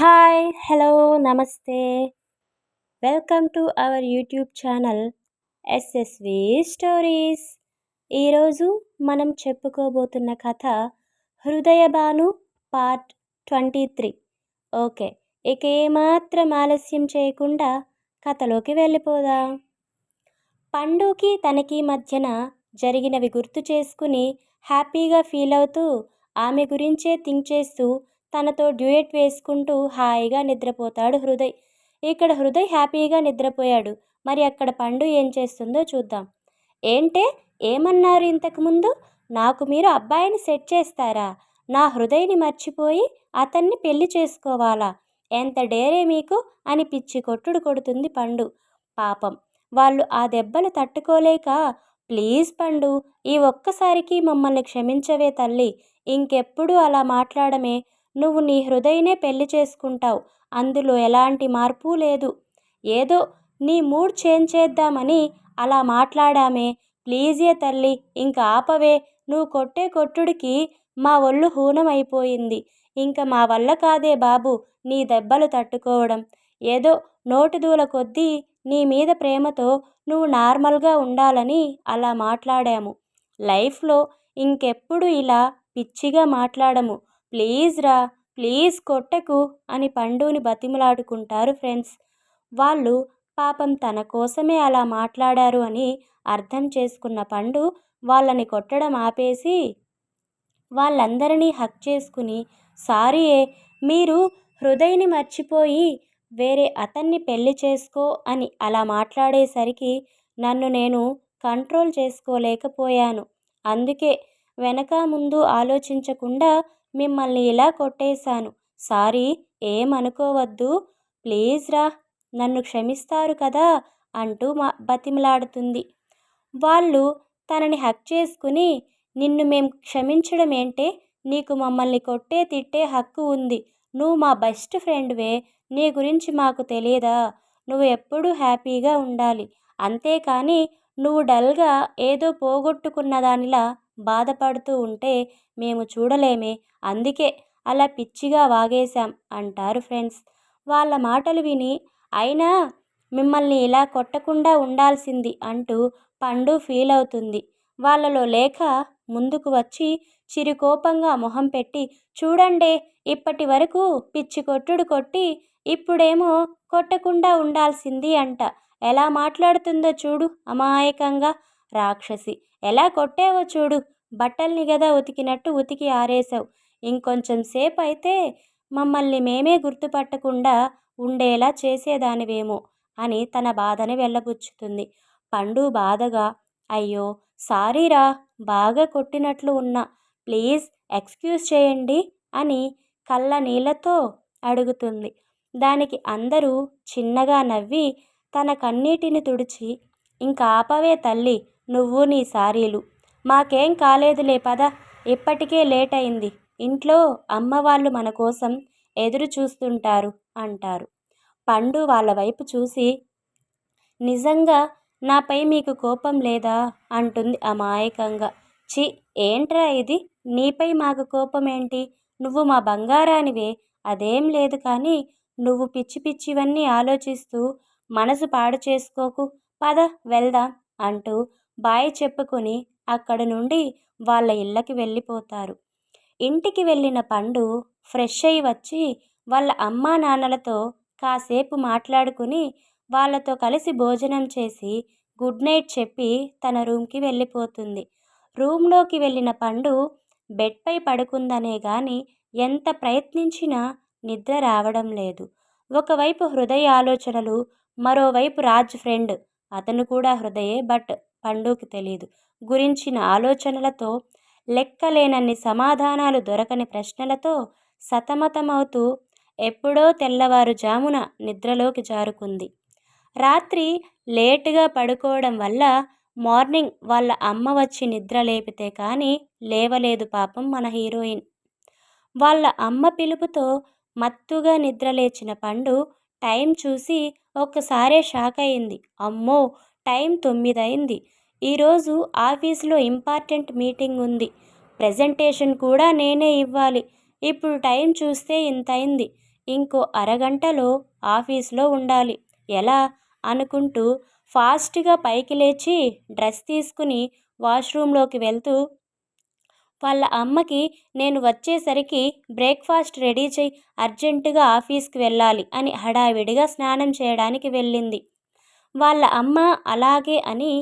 Hi hello నమస్తే. Welcome to our YouTube channel S S V stories ఈరోజు మనం చెప్పుకోబోతున్న కథ Hrudayabanu part twenty three. Okay ఇక ఏమాత్రం ఆలస్యం చేయకుండా కథలోకి వెళ్ళిపోదా. పండుకి తనకి మధ్యన జరిగినవి గుర్తు చేసుకుని హ్యాపీగా ఫీల్ అవుతూ ఆమె గురించే థింక్ చేస్తూ తనతో డ్యూయట్ వేసుకుంటూ హాయిగా నిద్రపోతాడు హృదయ్. ఇక్కడ హృదయ్ హ్యాపీగా నిద్రపోయాడు. మరి అక్కడ పండు ఏం చేస్తుందో చూద్దాం. ఏంటే? ఏమన్నారు ఇంతకుముందు నాకు మీరు అబ్బాయిని సెట్ చేస్తారా? నా హృదయని మర్చిపోయి అతన్ని పెళ్ళి చేసుకోవాలా? ఎంత డేరే మీకు? అని పిచ్చి కొట్టుడు కొడుతుంది పండు. పాపం. వాళ్ళు ఆ దెబ్బలు తట్టుకోలేక ప్లీజ్ పండు ఈ ఒక్కసారికి మమ్మల్ని క్షమించవే తల్లి. ఇంకెప్పుడు అలా మాట్లాడమే? నువ్వు నీ హృదయనే పెళ్ళి చేసుకుంటావు. అందులో ఎలాంటి మార్పు లేదు. ఏదో నీ మూడ్ చేంజ్ చేద్దామని అలా మాట్లాడామే. ప్లీజే తల్లి ఇంకా ఆపవే. నువ్వు కొట్టే కొట్టుడికి మా ఒళ్ళు హూనమైపోయింది. ఇంక మా వల్ల కాదే బాబు నీ దెబ్బలు తట్టుకోవడం. ఏదో నోటి దూల కొద్దీ నీ మీద ప్రేమతో నువ్వు నార్మల్గా ఉండాలని అలా మాట్లాడాము. లైఫ్లో ఇంకెప్పుడు ఇలా పిచ్చిగా మాట్లాడము. ప్లీజ్ రా ప్లీజ్ కొట్టకు అని పండుని బతిమలాడుకుంటారు ఫ్రెండ్స్. వాళ్ళు పాపం తన కోసమే అలా మాట్లాడారు అని అర్థం చేసుకున్న పండు వాళ్ళని కొట్టడం ఆపేసి వాళ్ళందరినీ హక్ చేసుకుని సారీయే మీరు హృదయని మర్చిపోయి వేరే అతన్ని పెళ్ళి చేసుకో అని అలా మాట్లాడేసరికి నన్ను నేను కంట్రోల్ చేసుకోలేకపోయాను. అందుకే వెనక ముందు ఆలోచించకుండా మిమ్మల్ని ఇలా కొట్టేశాను. సారీ ఏమనుకోవద్దు. ప్లీజ్ రా నన్ను క్షమిస్తారు కదా అంటూ మా బతిమలాడుతుంది. వాళ్ళు తనని హక్ చేసుకుని నిన్ను మేం క్షమించడం ఏంటే? నీకు మమ్మల్ని కొట్టే తిట్టే హక్కు ఉంది. నువ్వు మా బెస్ట్ ఫ్రెండ్వే నీ గురించి మాకు తెలియదా? నువ్వు ఎప్పుడూ హ్యాపీగా ఉండాలి. అంతేకాని నువ్వు డల్గా ఏదో పోగొట్టుకున్న దానిలా బాధపడుతూ ఉంటే మేము చూడలేమే అందుకే అలా పిచ్చిగా వాగేశాం అంటారు ఫ్రెండ్స్. వాళ్ళ మాటలు విని అయినా మిమ్మల్ని ఇలా కొట్టకుండా ఉండాల్సింది అంటూ పండు ఫీల్ అవుతుంది. వాళ్ళలో లేఖ ముందుకు వచ్చి చిరుకోపంగా మొహం పెట్టి చూడండే ఇప్పటి వరకు పిచ్చి కొట్టుడు కొట్టి ఇప్పుడేమో కొట్టకుండా ఉండాల్సింది అంట. ఎలా మాట్లాడుతుందో చూడు అమాయకంగా రాక్షసి. ఎలా కొట్టావో చూడు. బట్టల్ని గదా ఉతికినట్టు ఉతికి ఆరేసావు ఇంకొంచెం సేపు అయితే మమ్మల్ని మేమే గుర్తుపట్టకుండా ఉండేలా చేసేదానివేమో అని తన బాధని వెళ్ళబుచ్చుతుంది. పండు బాధగా అయ్యో సారీరా బాగా కొట్టినట్లు ఉన్నా. ప్లీజ్ ఎక్స్క్యూజ్ చేయండి అని కళ్ళ నీళ్ళతో అడుగుతుంది. దానికి అందరూ చిన్నగా నవ్వి తన కన్నీటిని తుడిచి ఇంకా ఆపవే తల్లి నువ్వు నీ సారీలు. మాకేం కాలేదులే పద. ఇప్పటికే లేట్ అయింది ఇంట్లో అమ్మ వాళ్ళు మన కోసం ఎదురు చూస్తుంటారు అంటారు. పండు వాళ్ళ వైపు చూసి నిజంగా నాపై మీకు కోపం లేదా? అంటుంది అమాయకంగా. చి ఏంట్రా ఇది? నీపై మాకు కోపం ఏంటి నువ్వు మా బంగారానివే. అదేం లేదు కానీ నువ్వు పిచ్చి పిచ్చివన్నీ ఆలోచిస్తూ మనసు పాడు చేసుకోకు. పద వెళ్దాం అంటూ బాయ్ చెప్పుకొని అక్కడ నుండి వాళ్ళ ఇళ్ళకి వెళ్ళిపోతారు. ఇంటికి వెళ్ళిన పండు ఫ్రెష్ అయి వచ్చి వాళ్ళ అమ్మా నాన్నలతో కాసేపు మాట్లాడుకుని వాళ్ళతో కలిసి భోజనం చేసి గుడ్ నైట్ చెప్పి తన రూమ్కి వెళ్ళిపోతుంది. రూమ్లోకి వెళ్ళిన పండు బెడ్పై పడుకుందనే గాని ఎంత ప్రయత్నించినా నిద్ర రావడం లేదు. ఒకవైపు హృదయ ఆలోచనలు మరోవైపు రాజ్ ఫ్రెండ్ అతను కూడా హృదయే బట్ పండుకి తెలియదు గురించిన ఆలోచనలతో లెక్కలేనన్ని సమాధానాలు దొరకని ప్రశ్నలతో సతమతమవుతూ ఎప్పుడో తెల్లవారుజామున నిద్రలోకి జారుకుంది. రాత్రి లేటుగా పడుకోవడం వల్ల మార్నింగ్ వాళ్ళ అమ్మ వచ్చి నిద్ర లేపితే కానీ లేవలేదు పాపం మన హీరోయిన్. వాళ్ళ అమ్మ పిలుపుతో మత్తుగా నిద్రలేచిన పండు టైం చూసి ఒక్కసారే షాక్ అయింది. అమ్మో! టైం తొమ్మిదయింది. ఈరోజు ఆఫీస్లో ఇంపార్టెంట్ మీటింగ్ ఉంది. ప్రజెంటేషన్ కూడా నేనే ఇవ్వాలి. ఇప్పుడు టైం చూస్తే ఇంత అయింది ఇంకో అరగంటలో ఆఫీస్లో ఉండాలి. ఎలా? అనుకుంటూ ఫాస్ట్గా పైకి లేచి డ్రెస్ తీసుకుని వాష్రూమ్లోకి వెళ్తూ వాళ్ళ అమ్మకి నేను వచ్చేసరికి బ్రేక్ఫాస్ట్ రెడీ చేయి అర్జెంటుగా ఆఫీస్కి వెళ్ళాలి అని హడావిడిగా స్నానం చేయడానికి వెళ్ళింది. వాళ్ళ అమ్మ అలాగే అని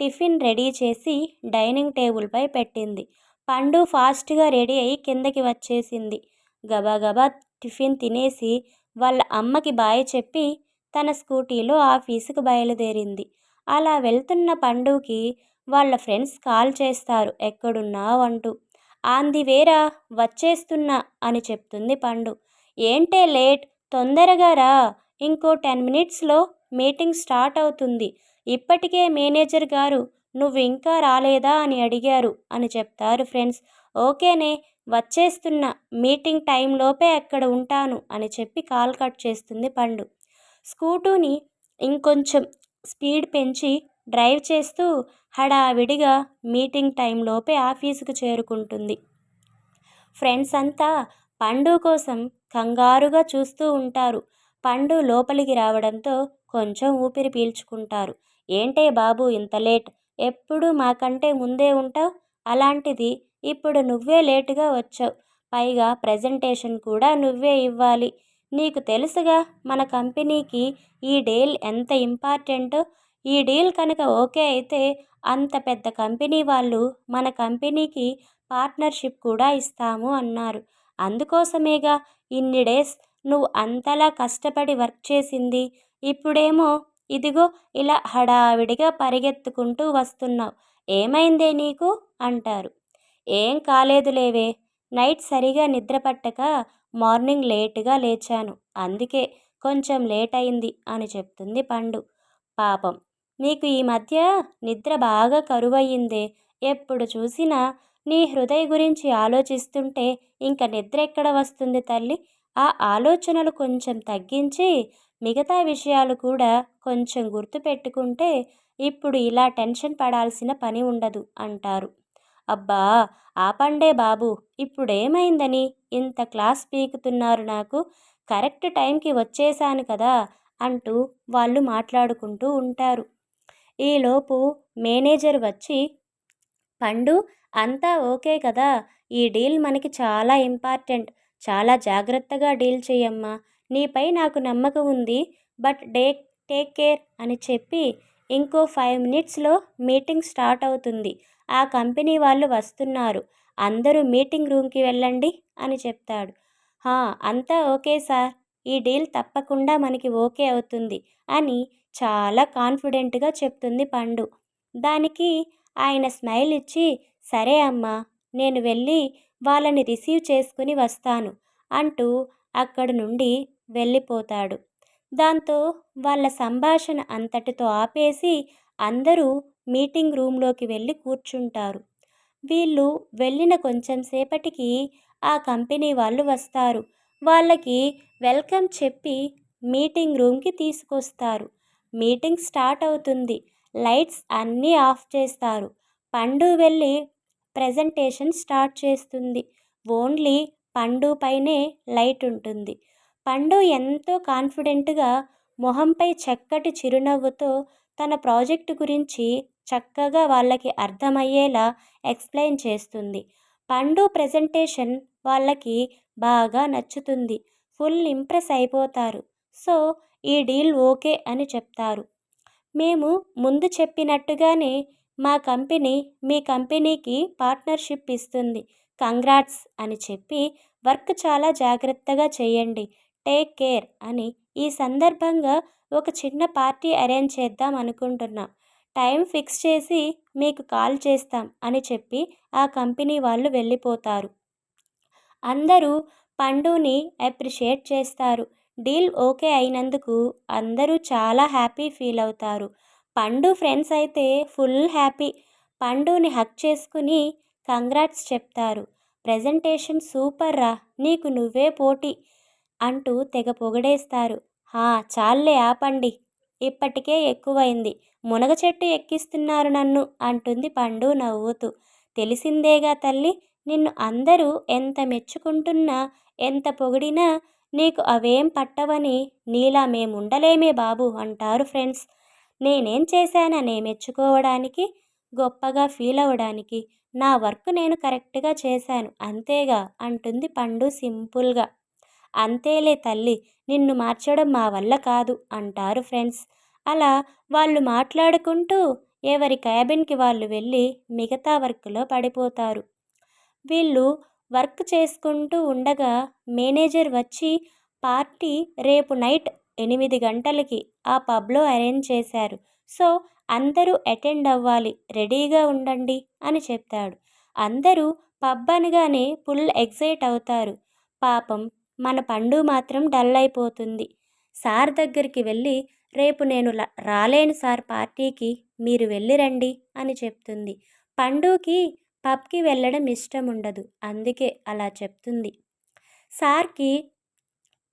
టిఫిన్ రెడీ చేసి డైనింగ్ టేబుల్పై పెట్టింది. పండు ఫాస్ట్గా రెడీ అయ్యి కిందకి వచ్చేసింది. గబాగబా టిఫిన్ తినేసి వాళ్ళ అమ్మకి బాయ్ చెప్పి తన స్కూటీలో ఆఫీసుకు బయలుదేరింది. అలా వెళ్తున్న పండుకి వాళ్ళ ఫ్రెండ్స్ కాల్ చేస్తారు ఎక్కడున్నావు అంటూ ఆంది వేరా వచ్చేస్తున్నా అని చెప్తుంది పండు. ఏంటే లేట్? తొందరగా రా. ఇంకో టెన్ మినిట్స్లో మీటింగ్ స్టార్ట్ అవుతుంది. ఇప్పటికే మేనేజర్ గారు నువ్వు ఇంకా రాలేదా? అని అడిగారు అని చెప్తారు ఫ్రెండ్స్. ఓకేనే వచ్చేస్తున్న. మీటింగ్ టైంలోపే అక్కడ ఉంటాను అని చెప్పి కాల్ కట్ చేస్తుంది పండు. స్కూటూని ఇంకొంచెం స్పీడ్ పెంచి డ్రైవ్ చేస్తూ హడావిడిగా మీటింగ్ టైంలోపే ఆఫీసుకు చేరుకుంటుంది. ఫ్రెండ్స్ అంతా పండు కోసం కంగారుగా చూస్తూ ఉంటారు. పండు లోపలికి రావడంతో కొంచెం ఊపిరి పీల్చుకుంటారు. ఏంటే బాబు ఇంత లేట్? ఎప్పుడు మాకంటే ముందే ఉంటావు? అలాంటిది ఇప్పుడు నువ్వే లేటుగా వచ్చావు. పైగా ప్రజెంటేషన్ కూడా నువ్వే ఇవ్వాలి. నీకు తెలుసుగా మన కంపెనీకి ఈ డేల్ ఎంత ఇంపార్టెంటో ఈ డీల్ కనుక ఓకే అయితే అంత పెద్ద కంపెనీ వాళ్ళు మన కంపెనీకి పార్ట్నర్షిప్ కూడా ఇస్తాము అన్నారు. అందుకోసమేగా ఇన్ని డేస్ నువ్వు అంతలా కష్టపడి వర్క్ చేసింది ఇప్పుడేమో ఇదిగో ఇలా హడావిడిగా పరిగెత్తుకుంటూ వస్తున్నావు ఏమైందే నీకు? అంటారు. ఏం కాలేదులేవే నైట్ సరిగా నిద్ర పట్టక మార్నింగ్ లేటుగా లేచాను అందుకే కొంచెం లేట్ అయింది అని చెప్తుంది పండు. పాపం నీకు ఈ మధ్య నిద్ర బాగా కరువయ్యిందే. ఎప్పుడు చూసినా నీ హృదయ గురించి ఆలోచిస్తుంటే ఇంక నిద్ర ఎక్కడ వస్తుంది తల్లి? ఆ ఆలోచనలు కొంచెం తగ్గించి మిగతా విషయాలు కూడా కొంచెం గుర్తుపెట్టుకుంటే ఇప్పుడు ఇలా టెన్షన్ పడాల్సిన పని ఉండదు అంటారు. అబ్బా! ఆపండే బాబు ఇప్పుడేమైందని? ఇంత క్లాస్ పీకుతున్నారు నాకు. కరెక్ట్ టైంకి వచ్చేసాను కదా అంటూ వాళ్ళు మాట్లాడుకుంటూ ఉంటారు. ఈలోపు మేనేజర్ వచ్చి పండు అంతా ఓకే కదా. ఈ డీల్ మనకి చాలా ఇంపార్టెంట్. చాలా జాగ్రత్తగా డీల్ చేయమ్మా నీపై నాకు నమ్మకం ఉంది. బట్ డే టేక్ కేర్ అని చెప్పి ఇంకో ఫైవ్ మినిట్స్లో మీటింగ్ స్టార్ట్ అవుతుంది. ఆ కంపెనీ వాళ్ళు వస్తున్నారు. అందరూ మీటింగ్ రూమ్కి వెళ్ళండి అని చెప్తాడు. అంతా ఓకే సార్. ఈ డీల్ తప్పకుండా మనకి ఓకే అవుతుంది అని చాలా కాన్ఫిడెంట్గా చెప్తుంది పండు. దానికి ఆయన స్మైల్ ఇచ్చి సరే అమ్మా నేను వెళ్ళి వాళ్ళని రిసీవ్ చేసుకుని వస్తాను అంటూ అక్కడి నుండి వెళ్ళిపోతాడు. దాంతో వాళ్ళ సంభాషణ అంతటితో ఆపేసి అందరూ మీటింగ్ రూమ్లోకి వెళ్ళి కూర్చుంటారు. వీళ్ళు వెళ్ళిన కొంచెం సేపటికి ఆ కంపెనీ వాళ్ళు వస్తారు. వాళ్ళకి వెల్కమ్ చెప్పి మీటింగ్ రూమ్కి తీసుకొస్తారు. మీటింగ్ స్టార్ట్ అవుతుంది. లైట్స్ అన్నీ ఆఫ్ చేస్తారు. పండు వెళ్ళి ప్రజెంటేషన్ స్టార్ట్ చేస్తుంది. ఓన్లీ పండు పైనే లైట్ ఉంటుంది. పండు ఎంతో కాన్ఫిడెంట్గా మొహంపై చక్కటి చిరునవ్వుతో తన ప్రాజెక్టు గురించి చక్కగా వాళ్ళకి అర్థమయ్యేలా ఎక్స్ప్లెయిన్ చేస్తుంది. పండు ప్రజెంటేషన్ వాళ్ళకి బాగా నచ్చుతుంది. ఫుల్ ఇంప్రెస్ అయిపోతారు. సో ఈ డీల్ ఓకే అని చెప్తారు. మేము ముందు చెప్పినట్టుగానే మా కంపెనీ మీ కంపెనీకి పార్ట్నర్షిప్ ఇస్తుంది. కంగ్రాట్స్ అని చెప్పి వర్క్ చాలా జాగ్రత్తగా చేయండి. టేక్ కేర్ అని ఈ సందర్భంగా ఒక చిన్న పార్టీ అరేంజ్ చేద్దాం అనుకుంటున్నాం. టైం ఫిక్స్ చేసి మీకు కాల్ చేస్తాం అని చెప్పి ఆ కంపెనీ వాళ్ళు వెళ్ళిపోతారు. అందరూ పండుని అప్రిషియేట్ చేస్తారు. డీల్ ఓకే అయినందుకు అందరూ చాలా హ్యాపీ ఫీల్ అవుతారు. పండు ఫ్రెండ్స్ అయితే ఫుల్ హ్యాపీ. పండుని హక్ చేసుకుని కంగ్రాట్స్ చెప్తారు. ప్రజెంటేషన్ సూపర్ రా నీకు నువ్వే పోటీ అంటూ తెగ పొగడేస్తారు. హా చాలే ఆపండి. ఇప్పటికే ఎక్కువైంది. మునగ చెట్టు ఎక్కిస్తున్నారు నన్ను అంటుంది పండు నవ్వుతూ. తెలిసిందేగా తల్లి నిన్ను అందరూ ఎంత మెచ్చుకుంటున్నా ఎంత పొగిడినా నీకు అవేం పట్టవని నీలా మేముండలేమే బాబు అంటారు ఫ్రెండ్స్. నేనేం చేశాననే మెచ్చుకోవడానికి గొప్పగా ఫీల్ అవ్వడానికి నా వర్క్ నేను కరెక్ట్గా చేశాను అంతేగా అంటుంది పండు సింపుల్గా. అంతేలే తల్లి నిన్ను మార్చడం మా వల్ల కాదు అంటారు ఫ్రెండ్స్. అలా వాళ్ళు మాట్లాడుకుంటూ ఎవరి క్యాబిన్కి వాళ్ళు వెళ్ళి మిగతా వర్క్లో పడిపోతారు. వీళ్ళు వర్క్ చేసుకుంటూ ఉండగా మేనేజర్ వచ్చి పార్టీ రేపు నైట్ ఎనిమిది గంటలకి ఆ పబ్లో అరేంజ్ చేశారు. సో అందరూ అటెండ్ అవ్వాలి. రెడీగా ఉండండి అని చెప్తాడు. అందరూ పబ్ అనగానే ఫుల్ ఎగ్జైట్ అవుతారు. పాపం మన పండు మాత్రం డల్ అయిపోతుంది. సార్ దగ్గరికి వెళ్ళి రేపు నేను రాలేను సార్ పార్టీకి. మీరు వెళ్ళిరండి అని చెప్తుంది. పండుకి పబ్కి వెళ్ళడం ఇష్టం ఉండదు అందుకే అలా చెప్తుంది. సార్కి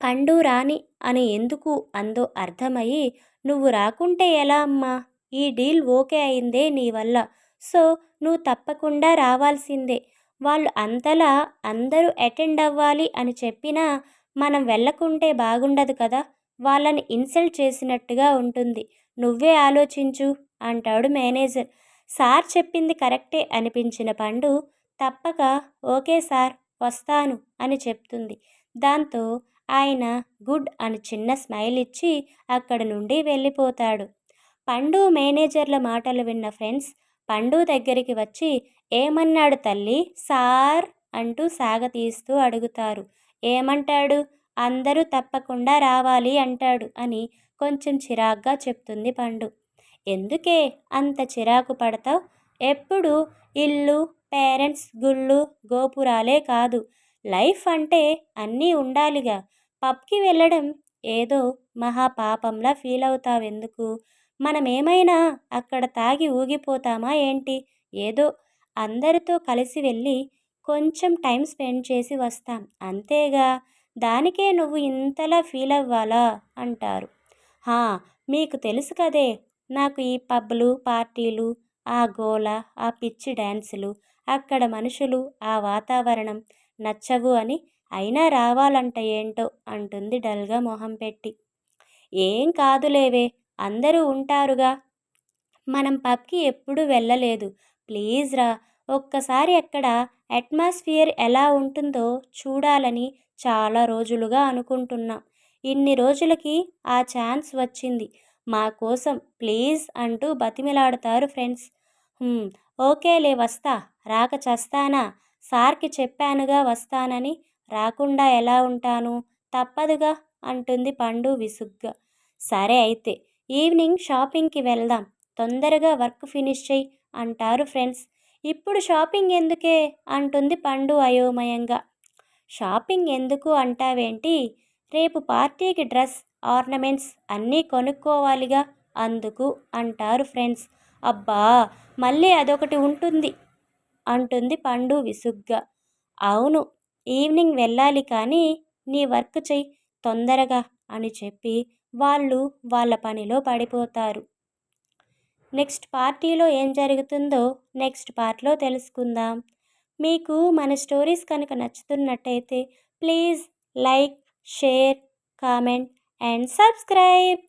పండు రాని అని ఎందుకు అందో అర్థమయ్యి నువ్వు రాకుంటే ఎలా అమ్మా? ఈ డీల్ ఓకే అయిందే నీ వల్ల. సో నువ్వు తప్పకుండా రావాల్సిందే. వాళ్ళు అంతలా అందరూ అటెండ్ అవ్వాలి అని చెప్పినా మనం వెళ్ళకుంటే బాగుండదు కదా? వాళ్ళని ఇన్సల్ట్ చేసినట్టుగా ఉంటుంది. నువ్వే ఆలోచించు అంటాడు మేనేజర్. సార్ చెప్పింది కరెక్టే అనిపించిన పండు తప్పక ఓకే సార్ వస్తాను అని చెప్తుంది. దాంతో ఆయన గుడ్ అని చిన్న స్మైల్ ఇచ్చి అక్కడ నుండి వెళ్ళిపోతాడు. పండు మేనేజర్ల మాటలు విన్న ఫ్రెండ్స్ పండు దగ్గరికి వచ్చి ఏమన్నాడు తల్లి? సార్ అంటూ సాగతీస్తూ అడుగుతారు. ఏమంటాడు? అందరూ తప్పకుండా రావాలి అంటాడు అని కొంచెం చిరాగ్గా చెప్తుంది పండు. ఎందుకే అంత చిరాకు పడతావు? ఎప్పుడు ఇల్లు పేరెంట్స్ గుళ్ళు గోపురాలే కాదు. లైఫ్ అంటే అన్నీ ఉండాలిగా. పబ్కి వెళ్ళడం ఏదో మహాపాపంలా ఫీల్ అవుతావెందుకు మనమేమైనా అక్కడ తాగి ఊగిపోతామా ఏంటి? ఏదో అందరితో కలిసి వెళ్ళి కొంచెం టైం స్పెండ్ చేసి వస్తాం. అంతేగా? దానికే నువ్వు ఇంతలా ఫీల్ అవ్వాలా? అంటారు. హా మీకు తెలుసు కదే నాకు ఈ పబ్లు పార్టీలు ఆ గోల ఆ పిచ్చి డ్యాన్సులు అక్కడ మనుషులు ఆ వాతావరణం నచ్చవు అని అయినా రావాలంట ఏంటో అంటుంది డల్గా మొహం పెట్టి. ఏం కాదులేవే అందరూ ఉంటారుగా. మనం పబ్కి ఎప్పుడు వెళ్ళలేదు. ప్లీజ్ రా ఒక్కసారి అక్కడ అట్మాస్ఫియర్ ఎలా ఉంటుందో చూడాలని చాలా రోజులుగా అనుకుంటున్నాం. ఇన్ని రోజులకి ఆ ఛాన్స్ వచ్చింది. మా కోసం ప్లీజ్ అంటూ బతిమిలాడతారు ఫ్రెండ్స్. ఓకేలే వస్తా రాక చస్తానా? సార్కి చెప్పానుగా వస్తానని రాకుండా ఎలా ఉంటాను? తప్పదుగా అంటుంది పండు విసుగ్గా. సరే అయితే ఈవినింగ్ షాపింగ్కి వెళ్దాం తొందరగా వర్క్ ఫినిష్ చెయ్యి అంటారు ఫ్రెండ్స్. ఇప్పుడు షాపింగ్ ఎందుకే? అంటుంది పండు అయోమయంగా. షాపింగ్ ఎందుకు అంటావేంటి? రేపు పార్టీకి డ్రెస్ ఆర్నమెంట్స్ అన్నీ కొనుక్కోవాలిగా అందుకు అంటారు ఫ్రెండ్స్. అబ్బా మళ్ళీ అదొకటి ఉంటుంది అంటుంది పండు విసుగ్గా. అవును ఈవినింగ్ వెళ్ళాలి కానీ నీ వర్క్ చెయ్యి తొందరగా అని చెప్పి వాళ్ళు వాళ్ళ పనిలో పడిపోతారు. నెక్స్ట్ పార్టీలో ఏం జరుగుతుందో నెక్స్ట్ పార్ట్లో తెలుసుకుందాం. మీకు మన స్టోరీస్ కనుక నచ్చుతున్నట్టయితే please like share, comment and subscribe.